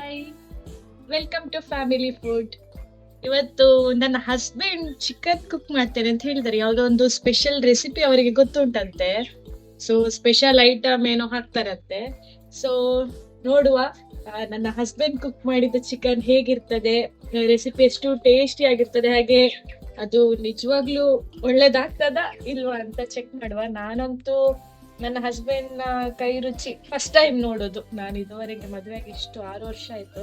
Hi welcome to family food ಇವತ್ತು ನನ್ನ husband chicken cook ಮಾಡ್ತೇನೆ ಅಂತ ಹೇಳಿದ್ದಾರೆ ಯಾವುದೋ ಒಂದು ಸ್ಪೆಷಲ್ ರೆಸಿಪಿ ಅವರಿಗೆ ಗೊತ್ತುಂಟಂತೆ. ಸೊ ಸ್ಪೆಷಲ್ ಐಟಮ್ ಏನೋ ಹಾಕ್ತಾರಂತೆ. ಸೊ ನೋಡುವ. ನನ್ನ ಹಸ್ಬೆಂಡ್ ಕುಕ್ ಮಾಡಿದ ಚಿಕನ್ ಹೇಗಿರ್ತದೆ ರೆಸಿಪಿ ಎಷ್ಟು ಟೇಸ್ಟಿ ಆಗಿರ್ತದೆ, ಹಾಗೆ ಅದು ನಿಜವಾಗ್ಲೂ ಒಳ್ಳೇದಾಗ್ತದ ಇಲ್ವಾ ಅಂತ ಚೆಕ್ ಮಾಡುವ. ನಾನಂತೂ ನನ್ನ ಹಸ್ಬೆಂಡ್ನ ಕೈ ರುಚಿ ಫಸ್ಟ್ ಟೈಮ್ ನೋಡೋದು. ನಾನು ಇದುವರೆಗೆ ಮದುವೆಗೆ ಇಷ್ಟು ಆರು ವರ್ಷ ಆಯ್ತು.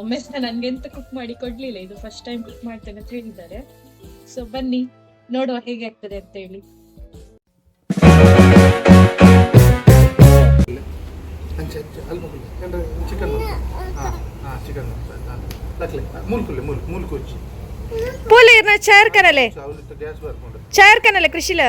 ಒಮ್ಮೆ ಸಹ ನನ್ಗೆಂತ ಕುಕ್ ಮಾಡಿ ಕೊಡ್ಲಿಲ್ಲ. ಇದು ಫಸ್ಟ್ ಟೈಮ್ ಕುಕ್ ಮಾಡ್ತೇನೆ ಅಂತ ಹೇಳಿದ್ದಾರೆ. ಸೊ ಬನ್ನಿ ನೋಡುವ ಹೇಗೆ ಆಗ್ತದೆ ಅಂತ ಹೇಳಿ. ಮೂಲ್ ಇರ್ನ ಚಾರ್ ಕನಲೆ. ಚಾರ್ ಕೃಷಿಲ?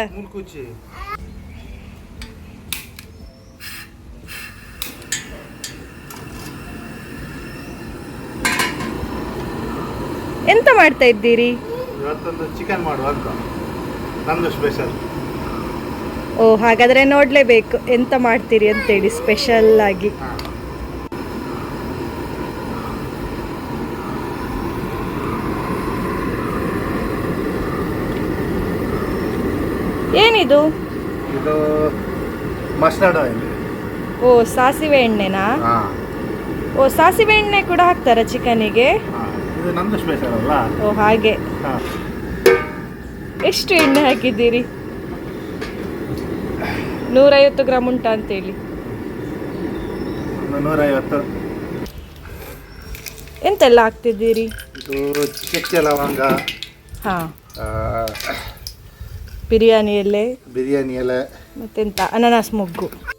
ಎಂತ ಮಾಡ್ತಾ ಇದ್ದೀರಿ? ಇವತ್ತೊಂದು ಚಿಕನ್ ಮಾಡುವ ಅಂತ. ಸ್ಪೆಷಲ್ ಓ ಹಾಗಾದ್ರೆ ನೋಡ್ಲೇಬೇಕು. ಎಂತ ಮಾಡ್ತೀರಿ ಅಂತೇಳಿ ಸ್ಪೆಷಲ್ ಆಗಿ. ಏನಿದು? ಇದು ಮಸ್ಟರ್ಡ್ ಆಯಿಲ್ ಓ ಸಾಸಿವೆ ಎಣ್ಣೆನಾ? ಓ ಸಾಸಿವೆ ಎಣ್ಣೆ ಕೂಡ ಹಾಕ್ತಾರ ಚಿಕನಿಗೆ ಹಾಂ. ಇದು ಸ್ಪೆಷಲ್ ಅಲ್ಲ? ಓ ಹಾಗೆ. ಹಾಂ. ಎಷ್ಟು ಎಣ್ಣೆ ಹಾಕಿದ್ದೀರಿ? ನೂರೈವತ್ತು ಗ್ರಾಮ್ ಉಂಟಾ ಅಂತೇಳಿ. ಹೇಳಿ ನೂರೈವತ್ತು. ಎಂತೆಲ್ಲ ಹಾಕ್ತಿದ್ದೀರಿ? ಇದು ಚಕ್ಕೆ ಲವಂಗ ಹಾ. ಆ, ಬಿರಿಯಾನಿ ಎಲೆ. ಬಿರಿಯಾನಿ ಎಲೆ. ಮತ್ತೆಂತ? ಅನಾನಸ್ ಮೊಗ್ಗು.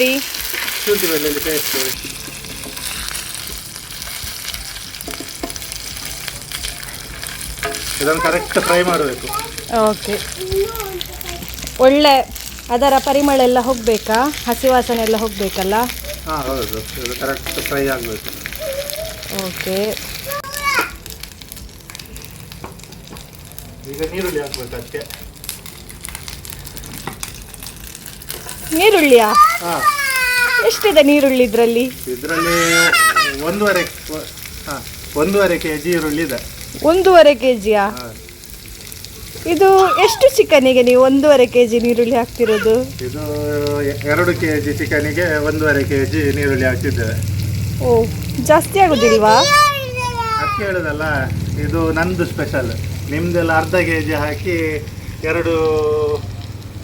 ಹಾಕಿದ್ರಿ ಶುಂಠಿ ಬೆಳ್ಳುಳ್ಳಿ ಪೇಸ್ಟ್ ಇದನ್ನು ಕರೆಕ್ಟ್ ಫ್ರೈ ಮಾಡಬೇಕು ಓಕೆ ಒಳ್ಳೆ ಅದರ ಪರಿಮಳ ಎಲ್ಲ ಹೋಗಬೇಕಾ? ಹಸಿ ವಾಸನೆ ಎಲ್ಲ ಹೋಗಬೇಕಲ್ಲ? ಹಾಂ ಹೌದು. ಇದು ಕರೆಕ್ಟ್ ಫ್ರೈ ಆಗಬೇಕು. ಓಕೆ ಈಗ ನೀರುಳ್ಳಿ ಹಾಕ್ಬೇಕು ಅದಕ್ಕೆ ನೀರುಳ್ಳಿಯಾ? ಹಾಂ. ಎಷ್ಟಿದೆ ನೀರುಳ್ಳಿ ಇದರಲ್ಲಿ? ಇದರಲ್ಲಿ ಒಂದೂವರೆ ಹಾಂ ಒಂದೂವರೆ ಕೆ ಜಿ ಈರುಳ್ಳಿ ಇದೆ. ಒಂದೂವರೆ ಕೆ ಜಿಯಾ ಹಾಂ. ಇದು ಎಷ್ಟು ಚಿಕನಿಗೆ ನೀವು ಒಂದೂವರೆ ಕೆ ಜಿ ನೀರುಳ್ಳಿ ಹಾಕ್ತಿರೋದು? ಇದು ಎರಡು ಕೆ ಜಿ ಚಿಕನಿಗೆ ಒಂದೂವರೆ ಕೆ ಜಿ ನೀರುಳ್ಳಿ ಹಾಕ್ತಿದ್ದೇವೆ ಓ ಜಾಸ್ತಿ ಆಗೋದಿಲ್ವಾ? ಅದಕ್ಕೆ ಹೇಳೋದಲ್ಲ ಇದು ನಂದು ಸ್ಪೆಷಲ್ ನಿಮ್ದೆಲ್ಲ ಅರ್ಧ ಕೆ ಜಿ ಹಾಕಿ ಎರಡು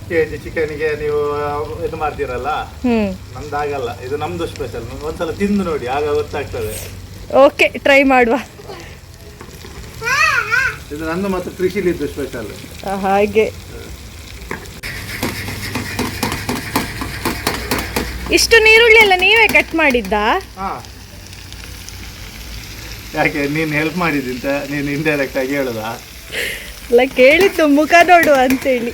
ಕೆ ಜಿ ಚಿಕನಿಗೆ ನೀವು ಇದು ಮಾಡ್ತೀರಲ್ಲ? ಹ್ಮ್. ನಮ್ದು ಆಗಲ್ಲ. ಇದು ನಮ್ದು ಸ್ಪೆಷಲ್ ಒಂದ್ಸಲ ತಿಂದು ನೋಡಿ ಆಗ ಗೊತ್ತಾಗ್ತದೆ. ಓಕೆ ಟ್ರೈ ಮಾಡುವ. ಇದು ನಂದು ಮತ್ತು ಕೃಷಿಲಿದ್ದು ಸ್ಪೆಷಲ್ ಹಾಗೆ. ಇಷ್ಟು ನೀರುಳ್ಳಿ ಎಲ್ಲ ನೀವೇ ಕಟ್ ಮಾಡಿದ್ದಾ? ಹಾ. ಯಾಕೆ ನೀನು ಹೆಲ್ಪ್ ಮಾಡಿದ್ದಿಂತ ನೀನು ಇಂಡೈರೆಕ್ಟ್ ಆಗಿ ಹೇಳುದಾ? ಅಲ್ಲ ಕೇಳಿದ್ದು ಮುಖ ನೋಡುವ ಅಂತೇಳಿ.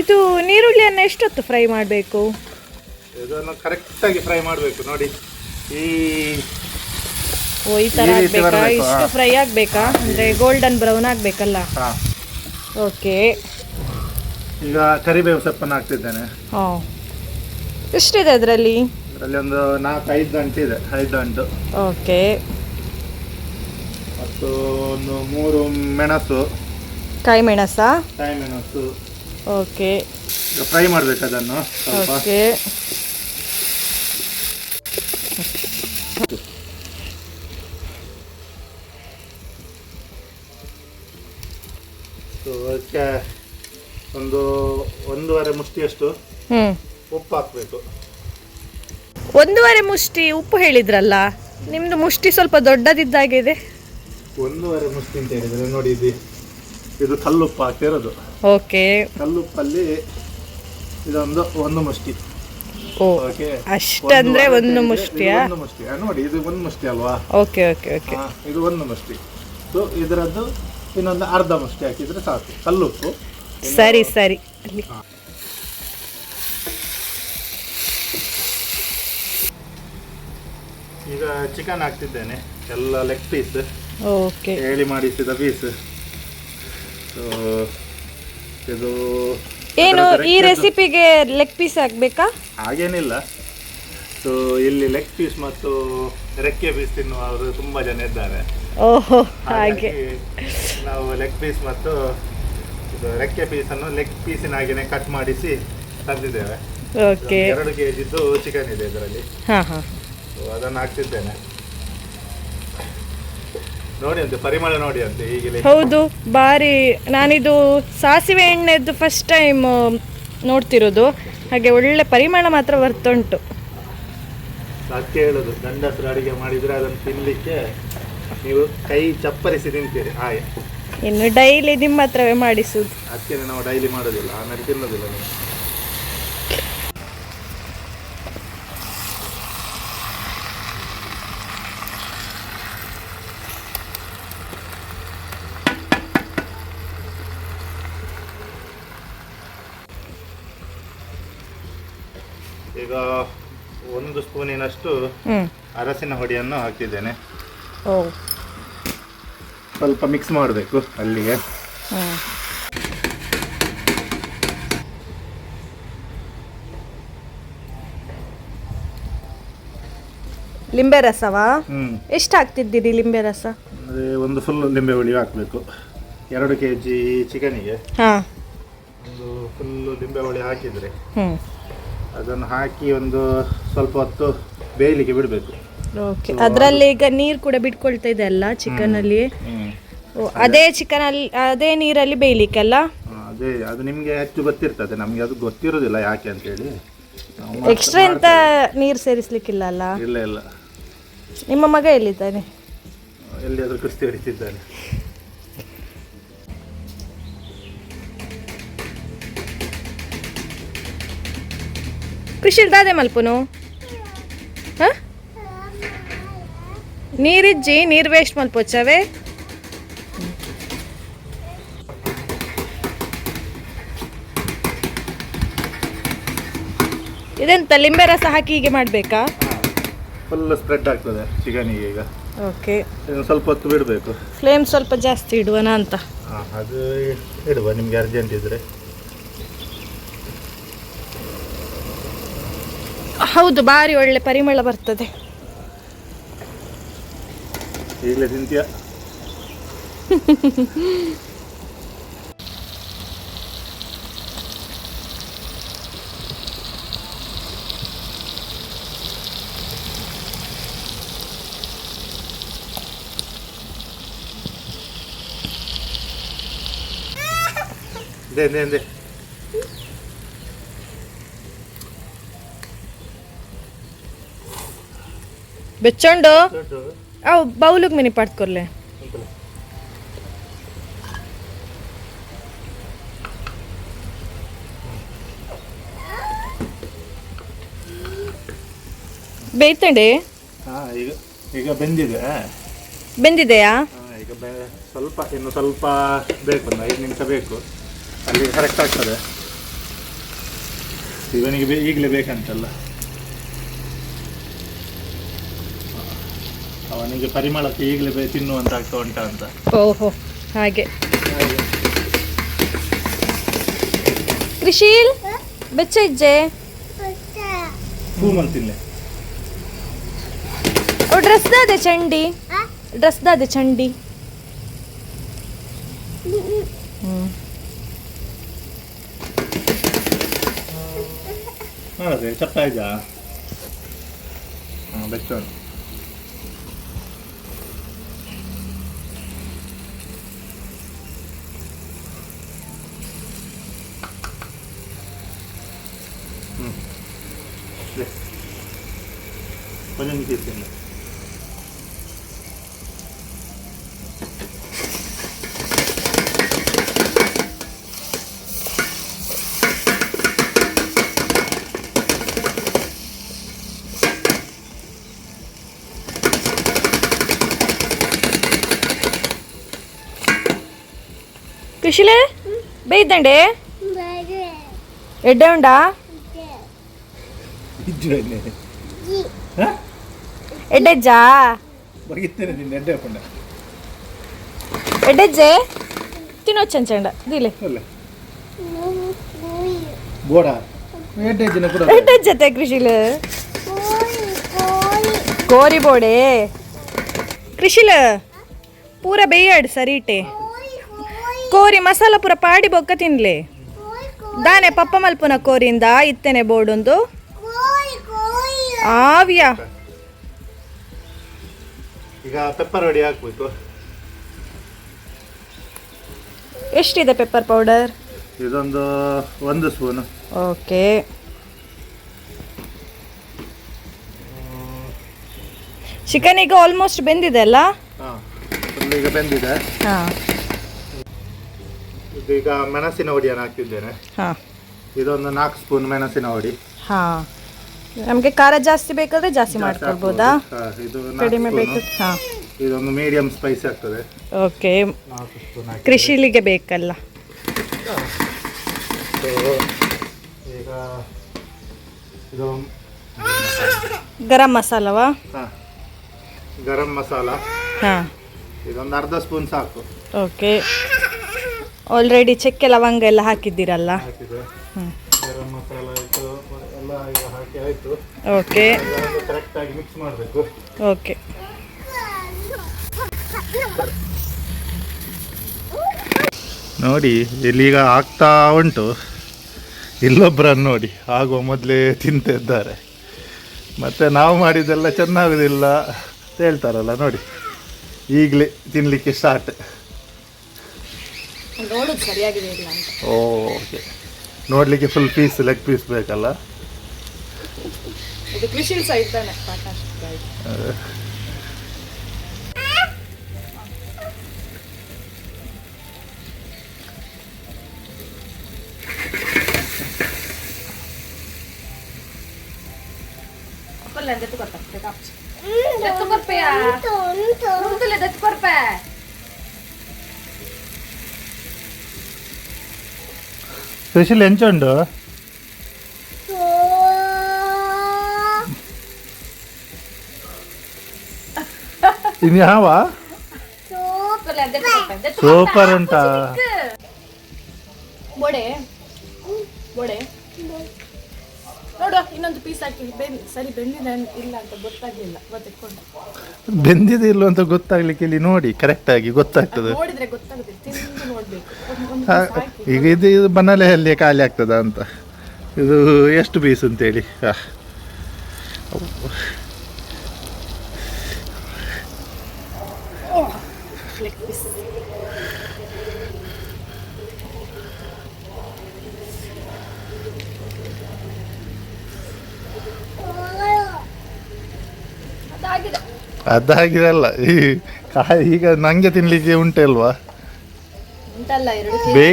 ಇದು ನೀರುಳ್ಳಿಯನ್ನು ಎಷ್ಟೊತ್ತು ಫ್ರೈ ಮಾಡಬೇಕು? ಇದನ್ನು ಕರೆಕ್ಟಾಗಿ ಫ್ರೈ ಮಾಡಬೇಕು ನೋಡಿ. ಈ ಓ ಈ ಥರ ಆಗ್ಬೇಕಾ? ಇಷ್ಟು ಫ್ರೈ ಆಗಬೇಕಾ? ಅಂದರೆ ಗೋಲ್ಡನ್ ಬ್ರೌನ್ ಆಗಬೇಕಲ್ಲ? ಹಾಂ. ಓಕೆ. ಈಗ ಕರಿಬೇವು ಸೊಪ್ಪನ್ನು ಹಾಕ್ತಿದ್ದೇನೆ. ಹಾಂ. ಎಷ್ಟಿದೆ ಅದರಲ್ಲಿ? ಅದರಲ್ಲಿ ಒಂದು ನಾಲ್ಕು ಐದು ಗಂಟೆ ಇದೆ ಐದು ಗಂಟು. ಓಕೆ. ಮತ್ತು ಒಂದು ಮೂರು ಮೆಣಸು. ಕಾಯಿ ಮೆಣಸಾ? ಕಾಯಿ ಮೆಣಸು. ಓಕೆ. ಫ್ರೈ ಮಾಡಬೇಕು ಅದನ್ನು ಸ್ವಲ್ಪ. ಓಕೆ. ಅದಕ್ಕೆ ಒಂದು ಒಂದೂವರೆ ಮುಷ್ಟಿಯಷ್ಟು ಹ್ಮ್. ಉಪ್ಪು ಹಾಕಬೇಕು. ಒಂದೂವರೆ ಮುಷ್ಟಿ ಉಪ್ಪು ಹೇಳಿದ್ರಲ್ಲ ನಿಮ್ದು ಮುಷ್ಟಿ ಸ್ವಲ್ಪ ದೊಡ್ಡದಿದ್ದಾಗಿದೆ. ಒಂದೂವರೆ ಮುಷ್ಟಿ ಅಂತ ಹೇಳಿದ್ರೆ ನೋಡಿ ಇದು ಇದು ಕಲ್ಲುಪ್ಪು ಹಾಕ್ತಿರೋದು ಓಕೆ. ಕಲ್ಲುಪ್ಪಲ್ಲಿ ಇದೊಂದು ಒಂದು ಮುಷ್ಟಿ. ಓ ಓಕೆ. ಅಷ್ಟಂದ್ರೆ ಒಂದು ಮುಷ್ಟಿಯಾ? ಒಂದು ಮುಷ್ಟಿ. ಆ, ನೋಡಿ ಇದು ಒಂದು ಮುಷ್ಟಿ ಅಲ್ವಾ? Okay okay okay. ಹಾ, ಇದು ಒಂದು ಮುಷ್ಟಿ. ಸೊ ಇದರದ್ದು ಇನ್ನೊಂದು ಅರ್ಧ ಮುಷ್ಟಿ ಹಾಕಿದ್ರೆ ಸಾಕು. ಕಲ್ಲುಪ್ಪು. ಸರಿ ಸರಿ. ಅಲ್ಲಿ. ಈಗ ಚಿಕನ್ ಹಾಕ್ತಿದ್ದೇನೆ. ಎಲ್ಲ ಲೆಗ್ ಪೀಸ್ ಓಕೆ. ಹೇಳಿ ಮಾಡಿಸಿದ ಪೀಸ್ ಸೊ ಇದು ಏನು ಈ ರೆಸಿಪಿಗೆ ಲೆಗ್ ಪೀಸ್ ಹಾಕ್ಬೇಕಾ? ಹಾಗೇನಿಲ್ಲ. ಸೊ ಇಲ್ಲಿ ಲೆಗ್ ಪೀಸ್ ಮತ್ತು ರೆಕ್ಕೆ ಪೀಸ್ ತಿನ್ನುವವರು ತುಂಬಾ ಜನ ಇದ್ದಾರೆ. ಓಹೋ ಹಾಗೆ. ನಾವು ಲೆಗ್ ಪೀಸ್ ಮತ್ತು ಇದು ರೆಕ್ಕೆ ಅನ್ನು ಲೆಗ್ ಪೀಸಿನ ಹಾಗೆನೆ ಕಟ್ ಮಾಡಿಸಿ ತಂದಿದ್ದೇವೆ. ಓಕೆ ಎರಡು ಕೆ ಜಿದ್ದು ಚಿಕನ್ ಇದೆ ಇದರಲ್ಲಿ. ಹಾಂ ಅದನ್ನು ಹಾಕ್ತಿದ್ದೇನೆ. ನೋಡಿ ಅಂತೆ ಪರಿಮಳ ನೋಡಿ ಅಂತೆ ಈಗಲೇ. ಹೌದು ಬಾರಿ ನಾನಿದು ಸಾಸಿವೆ ಎಣ್ಣೆದ್ದು ಫಸ್ಟ್ ಟೈಮ್ ನೋಡ್ತಿರೋದು. ಹಾಗೆ ಒಳ್ಳೆ ಪರಿಮಳ ಮಾತ್ರ ಬರ್ತುಂಟು ಅದಕ್ಕೆ ಹೇಳೋದು ಗಂಡಸರು ಅಡಿಗೆ ಮಾಡಿದ್ರೆ ಅದನ್ನು ತಿನ್ಲಿಕ್ಕೆ ನೀವು ಕೈ ಚಪ್ಪರಿಸಿ ತಿಂತೀರಿ ಹಾಗೆ. ಇನ್ನು ಡೈಲಿ ನಿಮ್ಮ ಹತ್ರವೇ ಮಾಡಿಸುದು. ಅದಕ್ಕೆ ನಾವು ಡೈಲಿ ಮಾಡೋದಿಲ್ಲ ಆಮೇಲೆ ತಿನ್ನೋದಿಲ್ಲ ನೀವು. ಈಗ ಒಂದು ಸ್ಪೂನಿನಷ್ಟು ಅರಸಿನ ಹೊಡಿಯನ್ನು ಹಾಕಿದ್ದೇನೆ. ಸ್ವಲ್ಪ ಮಿಕ್ಸ್ ಮಾಡಬೇಕು ಅಲ್ಲಿಗೆ. ಲಿಂಬೆ ರಸವಾ? ಎಷ್ಟು ಹಾಕ್ತಿದ್ದೀರಿ ಲಿಂಬೆ ರಸ? ಅದೇ ಒಂದು ಫುಲ್ ಲಿಂಬೆ ಹುಳಿ ಹಾಕಬೇಕು. ಎರಡು ಕೆ ಜಿ ಚಿಕನಿಗೆ. ಹಾಂ. ಒಂದು ಫುಲ್ ಲಿಂಬೆ ಹುಳಿ ಹಾಕಿದರೆ. ಹ್ಞೂ ಅದನ್ನು ಹಾಕಿ ಒಂದು ಸ್ವಲ್ಪ ಹೊತ್ತು ಬೇಯಲಿಕ್ಕೆ ಬಿಡಬೇಕು. ಓಕೆ ಅದರಲ್ಲಿ ಈಗ ನೀರು ಕೂಡ ಬಿಟ್ಕೊಳ್ತಾ ಇದೆ ಅಲ್ಲ ಚಿಕನಲ್ಲಿ? ಓ ಅದೇ ಚಿಕನ್ ಅಲ್ಲಿ ಅದೇ ನೀರಲ್ಲಿ ಬೇಯಲಿಕ್ಕಲ್ಲ? ಅದೇ ಅದು ನಿಮಗೆ ಹೆಚ್ಚು ಗೊತ್ತಿರ್ತದೆ. ನಮಗೆ ಅದು ಗೊತ್ತಿರೋದಿಲ್ಲ ಯಾಕೆ ಅಂತೇಳಿ. ಹೇಳಿ ಎಕ್ಸ್ಟ್ರಾ ಎಂತ ನೀರು ಸೇರಿಸ್ಲಿಕ್ಕಿಲ್ಲ ಅಲ್ಲ? ಇಲ್ಲ ಇಲ್ಲ. ನಿಮ್ಮ ಮಗ ಎಲ್ಲಿದ್ದಾನೆ? ಎಲ್ಲಿಯಾದರೂ ಕುಸ್ತಿ ಹೊಡಿತಿದ್ದಾನೆ. ಕೃಷಿ ದಾದೆ ಮಲ್ಪುನು? ಹಾಂ? ನೀರಿಜ್ಜಿ ನೀರು ವೇಸ್ಟ್ ಮಲ್ಪೋಚವೆ ಇದೆಂತ ಲಿಂಬೆ ರಸ ಹಾಕಿ ಹೀಗೆ ಮಾಡಬೇಕಾ? ಫುಲ್ ಸ್ಪ್ರೆಡ್ ಆಗ್ತದೆ ಚಿಕನಿಗೆ ಈಗ. ಓಕೆ ಸ್ವಲ್ಪ ಹೊತ್ತು ಬಿಡಬೇಕು. ಫ್ಲೇಮ್ ಸ್ವಲ್ಪ ಜಾಸ್ತಿ ಇಡುವನಾ ಅಂತ? ಅದು ಇಡುವ ನಿಮಗೆ ಅರ್ಜೆಂಟ್ ಇದ್ದರೆ ಹೌದು ಭಾರಿ ಒಳ್ಳೆ ಪರಿಮಳ ಬರ್ತದೆ. ಈಗಲೇ ದೇ ದೇ. ಬೆಚ್ಚೊಂಡು? ಅವು ಬೌಲಿಗೆ ಮಿನಿ ಪಡ್ಕೊರ್ಲೆ. ಬೇಯ್ತಂಡೆ? ಈಗ ಈಗ ಬೆಂದಿದೆ. ಬೆಂದಿದೆಯಾ? ಈಗ ಸ್ವಲ್ಪ ಇನ್ನು ಸ್ವಲ್ಪ ಬೇಕು ಒಂದು ಐದು ನಿಮಿಷ ಬೇಕು. ಅಲ್ಲಿ ಕರೆಕ್ಟ್ ಆಗ್ತದೆ. ಇವನಿಗೆ ಈಗಲೇ ಬೇಕಂತಲ್ಲ. ಅವನಿಗೆ ಪರಿಮಳಕ್ಕೆ ಈಗಲೇ ಬೇ ತಿನ್ನುವಂತ ಆಗ್ತಾ ಉಂಟಾ ಅಂತ. ಓಹೋ ಹಾಗೆ. ಕೃಷಿಲ್ ಬೆಚ್ಚ ಇಜ್ಜೆ? ಹೂಮಲ್ ತಿನ್ಲೆ. ಓ ಡ್ರೆಸ್ ದಾದೆ ಚಂಡಿ? ಡ್ರೆಸ್ ದಾದೆ ಚಂಡಿ ಹ್ಞೂ ಚಪ್ಪ ಇದ್ದ ಹಾಂ ಬೆಚ್ಚೋಣ கொஞ்சம் சேர்த்துங்க కృషిలే బయదండి ఎడ్డ ఉండా ಎಡ್ಡೆಜ್ಜಾ? ಬಗಿತ್ತೇನೆ ನಿನ್ನ ಎಡ್ಡೆ ಪುಂಡ ಎಡ್ಡೆಜ್ಜೆ? ತಿನ್ನೋ ಚಂಚಂಡ ದಿಲೆ. ಅಲ್ಲ. ಬೋಡ ಎಡ್ಡೆ ದಿನ ಕೂಡ ಎಡ್ಡೆಜ್ಜತೆ ಕೃಷಿಲು. ಕೋರಿ ಬೋಡೆ. ಕೃಷಿಲ ಪೂರ ಬೇಯಾಡ್ ಸರಿಟೆ. ಕೋರಿ ಮಸಾಲ ಪೂರ ಪಾಡಿ ಬೊಕ್ಕ ತಿನ್ಲೆ. ದಾನೆ ಪಪ್ಪ ಮಲ್ಪುನ ಕೋರಿಂದ ಇತ್ತೇನೆ ಬೋಡೊಂದು ಆವ್ಯಾ. ಈಗ ಪೆಪ್ಪರ್ ರೆಡಿ ಹಾಕ್ಬೇಕು. ಎಷ್ಟಿದೆ ಪೆಪ್ಪರ್ ಪೌಡರ್ ಇದೊಂದು ಒಂದು ಸ್ಪೂನು ಓಕೆ ಚಿಕನ್ ಈಗ ಆಲ್ಮೋಸ್ಟ್ ಬೆಂದಿದೆ ಅಲ್ಲ? ಹಾಂ ಈಗ ಬೆಂದಿದೆ. ಹಾಂ. ಇದೀಗ ಮೆಣಸಿನ ಹೊಡಿಯನ್ನು ಹಾಕಿದ್ದೇನೆ. ಹಾಂ. ಇದೊಂದು ನಾಲ್ಕು ಸ್ಪೂನ್ ಮೆಣಸಿನ ಹೊಡಿ ಹಾಂ. ನಮಗೆ ಖಾರ ಜಾಸ್ತಿ ಬೇಕಾದ್ರೆ ಜಾಸ್ತಿ ಮಾಡ್ಕೊಳ್ಬೋದಾ? ಇದು ಕಡಿಮೆ ಬೇಕು. ಹಾಂ. ಇದೊಂದು ಮೀಡಿಯಂ ಸ್ಪೈಸಿ ಆಗ್ತದೆ. ಓಕೆ. ಕೃಷಿಲಿಗೆ ಬೇಕಲ್ಲ. ಈಗ ಇದು ಗರಂ ಮಸಾಲವಾ? ಹಾ, ಗರಂ ಮಸಾಲ. ಹಾಂ. ಇದೊಂದು ಅರ್ಧ ಸ್ಪೂನ್ ಸಾಕು. ಓಕೆ. ಆಲ್ರೆಡಿ ಚಕ್ಕೆ ಲವಂಗ ಎಲ್ಲ ಹಾಕಿದ್ದೀರಲ್ಲ. ಗರಂ ಮಸಾಲ ಆಯಿತು ಎಲ್ಲ ಈಗ ಹಾಕಿ ಆಯಿತು. ಓಕೆ ಕರೆಕ್ಟಾಗಿ ಮಿಕ್ಸ್ ಮಾಡಬೇಕು. ಓಕೆ ನೋಡಿ ಇಲ್ಲೀಗ ಆಗ್ತಾ ಉಂಟು. ಇಲ್ಲೊಬ್ಬರನ್ನು ನೋಡಿ ಆಗುವ ಮೊದಲೇ ತಿಂತಿದ್ದಾರೆ ಮತ್ತೆ ನಾವು ಮಾಡಿದ್ದೆಲ್ಲ ಚೆನ್ನಾಗುದಿಲ್ಲ ಅಂತ ಹೇಳ್ತಾರಲ್ಲ ನೋಡಿ. ಈಗಲೇ ತಿನ್ನಲಿಕ್ಕೆ ಸ್ಟಾರ್ಟ್ ನೋಡೋದು ಸರಿಯಾಗಿದೆ ಇಲ್ಲ ಓಕೆ ನೋಡಲಿಕ್ಕೆ ಫುಲ್ ಪೀಸ್ ಲೆಗ್ ಪೀಸ್ ಬೇಕಲ್ಲ? ಇದು ಕೃಷಿ ಸಹ ಇದ್ದಾನೆ. ಸಾಕಷ್ಟು ಸ್ಪೆಷಲ್ ಎಂಚುಂಡು ಇನ್ನು ಯಾವ ಸೂಪರ್. ಉಂಟಾ ಬೊಡೆ. ಬೊಡೆ. ನೋಡು ಇನ್ನೊಂದು ಪೀಸ್ ಹಾಕಿ. ಸರಿ ಬೆಂದಿದೆ ಇಲ್ಲ ಅಂತ ಗೊತ್ತಾಗ್ಲಿಲ್ಲ. ಗೊತ್ತಿಟ್ಕೊಂಡು ಬೆಂದಿದೆ ಇಲ್ಲೋ ಅಂತ ಗೊತ್ತಾಗ್ಲಿಕ್ಕೆ ಇಲ್ಲಿ ನೋಡಿ ಕರೆಕ್ಟಾಗಿ ಗೊತ್ತಾಗ್ತದೆ. ನೋಡಿದ್ರೆ ಗೊತ್ತಾಗುತ್ತೆ. ತಿಂದು ನೋಡ್ಬೇಕು. ಒಂದ್- ಒಂದು ಹಾ, piece ಹಾಕಿ. ಈಗ ಇದು ಇದು ಬನ್ನಲೆಯಲ್ಲಿ ಖಾಲಿ ಆಗ್ತದ ಅಂತ. ಇದು ಎಷ್ಟು ಪೀಸ್ ಅಂತೇಳಿ? ಹಾ. ಅದಾಗಿದಲ್ಲ ಈ ಕಾಯಿ ಈಗ ನಂಗೆ ತಿನ್ಲಿಕ್ಕೆ ಉಂಟಲ್ವಾ ಉಂಟಲ್ಲ ಎರಡು ಬೇ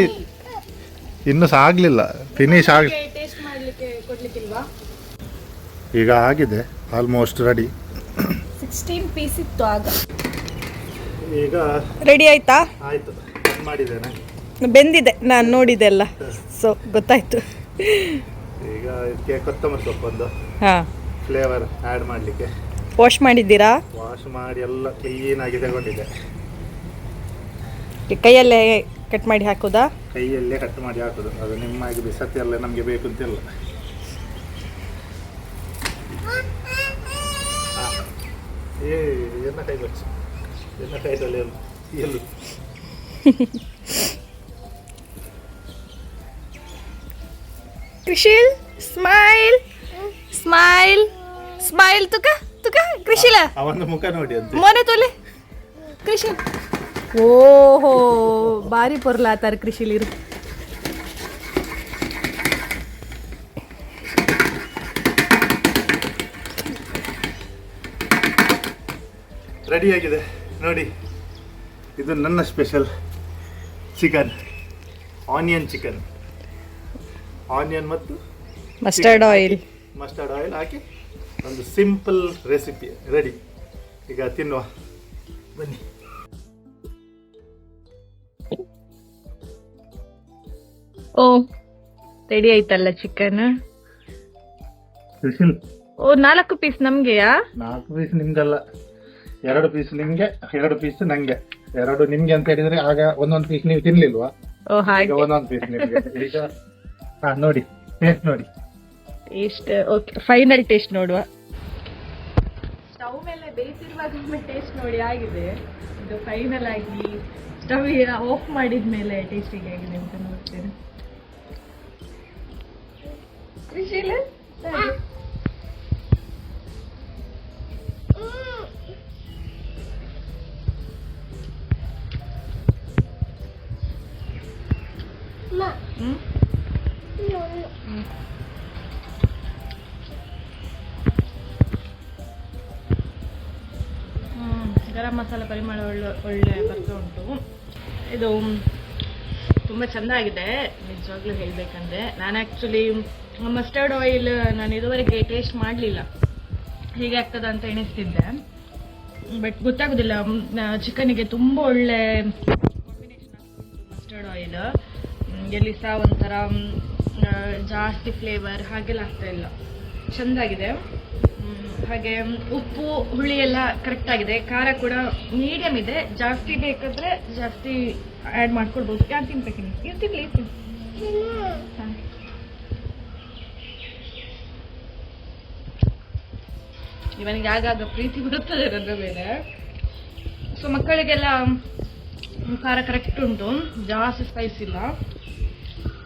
ಇನ್ನೂ ಸಹ ಆಗಲಿಲ್ಲ. ಫಿನಿಶ್ ಆಗ ಟೇಸ್ಟ್ ಮಾಡ್ಲಿಕ್ಕೆ ಕೊಡ್ಲಿಕ್ಕಿಲ್ವಾ? ಈಗ ಆಗಿದೆ ಆಲ್ಮೋಸ್ಟ್ ರೆಡಿ ಸಿಕ್ಸ್ಟೀನ್ ಪೀಸ್ ಇತ್ತು ಆಗ. ಈಗ ರೆಡಿ ಆಯ್ತಾ? ಆಯಿತು. ಮಾಡಿದ್ದೇನೆ? ಬೆಂದಿದೆ ನಾನು ನೋಡಿದೆ ಅಲ್ಲ. ಸೊ ಗೊತ್ತಾಯ್ತು. ಈಗ ಇದಕ್ಕೆ ಕೊತ್ತಂಬರಿ ಸೊಪ್ಪೊಂದು ಹಾಂ. ಫ್ಲೇವರ್ ಆ್ಯಡ್ ಮಾಡಲಿಕ್ಕೆ. ವಾಶ್ ಮಾಡಿದ್ದೀರಾ? ವಾಶ್ ಮಾಡಿ ಎಲ್ಲ ಕ್ಲೀನಾಗಿ ತಗೊಂಡಿದ್ದೆ. ಈ ಕೈಯಲ್ಲೇ ಕಟ್ ಮಾಡಿ ಹಾಕೋದಾ? ಕೈಯಲ್ಲೇ ಕಟ್ ಮಾಡಿ ಹಾಕೋದು. ಅದು ನಿಮ್ಮಾಗಿ ಬಿಸತ್ತೆ ಎಲ್ಲ ನಮಗೆ ಬೇಕು ಅಂತಿಲ್ಲ ಇಲ್ಲ ಏ ಎನ್ನ ಕೈ ಬಚ್ಚು ಎನ್ನ ಕೈದಲ್ಲಿ ಎಲ್ಲ ಎಲ್ಲು ಕೃಷಿಲ್ ಸ್ಮೈಲ್ ಸ್ಮೈಲ್ ಸ್ಮೈಲ್ ತುಕ. ತುಕ? ಕೃಷಿಲ? ಅವನ ಮುಖ ನೋಡಿ ಅಂತ. ಮೊನೆ ತೊಲೆ? ಕೃಷಿ. ಓಹೋ ಬಾರಿ ಪೊರ್ಲಾತಾರ ಕೃಷಿಲಿರು ರೆಡಿಯಾಗಿದೆ ನೋಡಿ ಇದು ನನ್ನ special chicken onion chicken onion ಮತ್ತು ಮಸ್ಟರ್ಡ್ ಆಯಿಲ್ ಮಸ್ಟರ್ಡ್ ಆಯಿಲ್ ಹಾಕಿ. ಒಂದು ಸಿಂಪಲ್ ರೆಸಿಪಿ ರೆಡಿ ಈಗ ತಿನ್ನುವ. ಬನ್ನಿ. ಓ ರೆಡಿ ಆಯ್ತಲ್ಲ ಚಿಕನ್ ಓ ನಾಲ್ಕು ಪೀಸ್ ನಮ್ಗೆಯಾ? ನಾಲ್ಕು ಪೀಸ್ ನಿಮ್ದಲ್ಲ. ಎರಡು ಪೀಸ್ ನಿಮ್ಗೆ ಎರಡು ಪೀಸ್ ನಂಗೆ. ಎರಡು ನಿಮ್ಗೆ ಅಂತ ಹೇಳಿದ್ರೆ ಆಗ ಒಂದೊಂದು ಪೀಸ್ ನೀವು ತಿನ್ಲಿಲ್ವಾ? ಓ ಹಾಗೆ. ಒಂದೊಂದು ಪೀಸ್ ನಿಮ್ಗೆ. ಈಗ ಹಾ ನೋಡಿ ಟೇಸ್ಟ್ ನೋಡಿ. ಟೇಸ್ಟ್ ಓಕೆ ಫೈನಲ್ ಟೇಸ್ಟ್ ನೋಡುವ. ಸ್ಟವ್ ಮೇಲೆ ಬೇಯಿಸಿರುವಾಗ ಟೇಸ್ಟ್ ನೋಡಿ ಆಗಿದೆ. ಇದು ಫೈನಲ್ ಆಗಿ ಸ್ಟವ್ ಆಫ್ ಮಾಡಿದ ಮೇಲೆ ಟೇಸ್ಟಿಗೆ ಆಗಿದೆ ಅಂತ ನೋಡ್ತೇನೆ. ಹ್ಮ್. ಗರಂ ಮಸಾಲ ಪರಿಮಳ ಒಳ್ಳೆ ಒಳ್ಳೆ ಬರ್ತಾ ಉಂಟು. ಇದು ತುಂಬ ಚೆಂದ ಆಗಿದೆ ನಿಜವಾಗ್ಲೂ ಹೇಳಬೇಕಂದ್ರೆ. ನಾನು ಆ್ಯಕ್ಚುಲಿ ಮಸ್ಟರ್ಡ್ ಆಯಿಲ್ ನಾನು ಇದುವರೆಗೆ ಟೇಸ್ಟ್ ಮಾಡಲಿಲ್ಲ. ಹೀಗೆ ಆಗ್ತದ ಅಂತ ಎಣಿಸ್ತಿದ್ದೆ. ಬಟ್ ಗೊತ್ತಾಗೋದಿಲ್ಲ ಚಿಕನಿಗೆ ತುಂಬ ಒಳ್ಳೆ ಕಾಂಬಿನೇಷನ್ ಮಸ್ಟರ್ಡ್ ಆಯಿಲ್ ಎಲ್ಲಿ ಸಹ ಒಂಥರ ಜಾಸ್ತಿ ಫ್ಲೇವರ್ ಹಾಗೆಲ್ಲ ಆಗ್ತಾ ಇಲ್ಲ. ಚೆಂದಾಗಿದೆ. ಹಾಗೆ ಉಪ್ಪು, ಹುಳಿ ಎಲ್ಲ ಕರೆಕ್ಟ್ ಆಗಿದೆ. ಖಾರ ಕೂಡ ಮೀಡಿಯಂ ಇದೆ. ಜಾಸ್ತಿ ಬೇಕಾದ್ರೆ ಜಾಸ್ತಿ ಆ್ಯಡ್ ಮಾಡ್ಕೊಳ್ಬೋದು. ಯಾರು ತಿನ್ಬೇಕು ನೀವು ಇದು ತಿನ್ಲಿ ಹಾಂ. ಇವನಿಗೆ ಆಗಾಗ ಪ್ರೀತಿ ಬರುತ್ತದೆ ನನ್ನ ಮೇಲೆ. ಸೊ ಮಕ್ಕಳಿಗೆಲ್ಲ ಖಾರ ಕರೆಕ್ಟ್ ಉಂಟು. ಜಾಸ್ತಿ ಸ್ಪೈಸ್ ಇಲ್ಲ.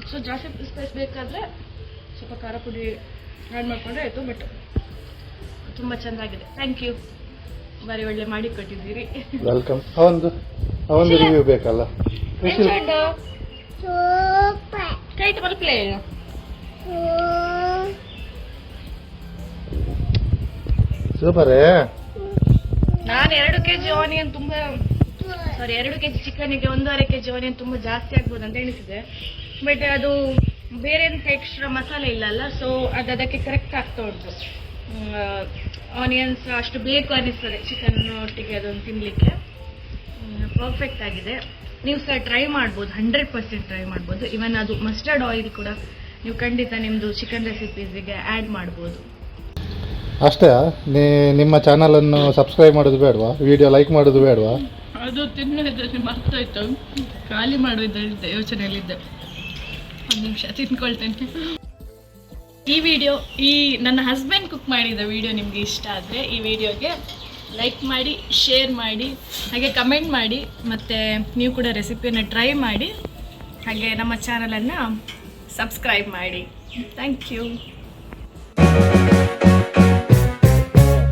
ಸೊ ಜಾಸ್ತಿ ಸ್ಪೈಸ್ ಬೇಕಾದರೆ ಸ್ವಲ್ಪ ಖಾರ ಪುಡಿ ಆ್ಯಡ್ ಮಾಡಿಕೊಂಡ್ರೆ ಆಯಿತು ಬಟ್ ತುಂಬ ಚೆನ್ನಾಗಿದೆ ಥ್ಯಾಂಕ್ ಯು ಬಾರಿ ಒಳ್ಳೆ ಮಾಡಿ ಕೊಟ್ಟಿದ್ದೀರಿ. ವೆಲ್ಕಮ್ ಅವೊಂದು ಅವೊಂದು ರಿವ್ಯೂ ಬೇಕಲ್ಲ? ಕೈಟ್ ಸೂಪರೇ ನಾನು ಎರಡು ಕೆಜಿ ಆನಿಯನ್ ತುಂಬಾ ಸಾರಿ ಎರಡು ಕೆಜಿ ಚಿಕನಿಗೆ ಒಂದೂವರೆ ಕೆ ಜಿ ಆನಿಯನ್ ತುಂಬ ಜಾಸ್ತಿ ಆಗ್ಬೋದು ಅಂತ ಎಣಿಸಿದೆ. ಬಟ್ ಅದು ಬೇರೆ ಎಂತ ಎಕ್ಸ್ಟ್ರಾ ಮಸಾಲೆ ಇಲ್ಲಲ್ಲ ಸೊ ಅದು ಅದಕ್ಕೆ ಕರೆಕ್ಟ್ ಆಗ್ತಾ ಉಂಟು. ಆನಿಯನ್ಸ್ ಅಷ್ಟು ಬೇಕು ಅನ್ನಿಸ್ತದೆ. ಚಿಕನ್ ಒಟ್ಟಿಗೆ ಅದನ್ನು ತಿನ್ನಲಿಕ್ಕೆ ಪರ್ಫೆಕ್ಟ್ ಆಗಿದೆ. ನೀವು ಸಹ ಟ್ರೈ ಮಾಡ್ಬೋದು ಹಂಡ್ರೆಡ್ ಪರ್ಸೆಂಟ್ ಟ್ರೈ ಮಾಡ್ಬೋದು. ಇವನ್ ಅದು ಮಸ್ಟರ್ಡ್ ಆಯಿಲ್ ಕೂಡ ನೀವು ಖಂಡಿತ ನಿಮ್ಮದು ಚಿಕನ್ ರೆಸಿಪೀಸಿಗೆ ಆ್ಯಡ್ ಮಾಡ್ಬೋದು. ಅಷ್ಟೇ ನೀ ನಿಮ್ಮ ಚಾನಲನ್ನು ಸಬ್ಸ್ಕ್ರೈಬ್ ಮಾಡೋದು ಬೇಡವಾ? ವಿಡಿಯೋ ಲೈಕ್ ಮಾಡೋದು ಬೇಡವಾ? ಅದು ತಿನ್ನೋದ್ರಲ್ಲಿ ಮರ್ತಾಯ್ತು ಖಾಲಿ ಮಾಡೋದ್ರಲ್ಲಿದ್ದೆ ಯೋಚನೆಯಲ್ಲಿದ್ದೆ. ಒಂದು ನಿಮಿಷ ತಿನ್ಕೊಳ್ತೇನೆ. ಈ ವಿಡಿಯೋ ಈ ನನ್ನ ಹಸ್ಬೆಂಡ್ ಕುಕ್ ಮಾಡಿದ ವಿಡಿಯೋ ನಿಮಗೆ ಇಷ್ಟ ಆದರೆ ಈ ವಿಡಿಯೋಗೆ ಲೈಕ್ ಮಾಡಿ ಶೇರ್ ಮಾಡಿ, ಹಾಗೆ ಕಮೆಂಟ್ ಮಾಡಿ, ಮತ್ತು ನೀವು ಕೂಡ ರೆಸಿಪಿಯನ್ನು ಟ್ರೈ ಮಾಡಿ, ಹಾಗೆ ನಮ್ಮ ಚಾನಲನ್ನು ಸಬ್ಸ್ಕ್ರೈಬ್ ಮಾಡಿ. Thank you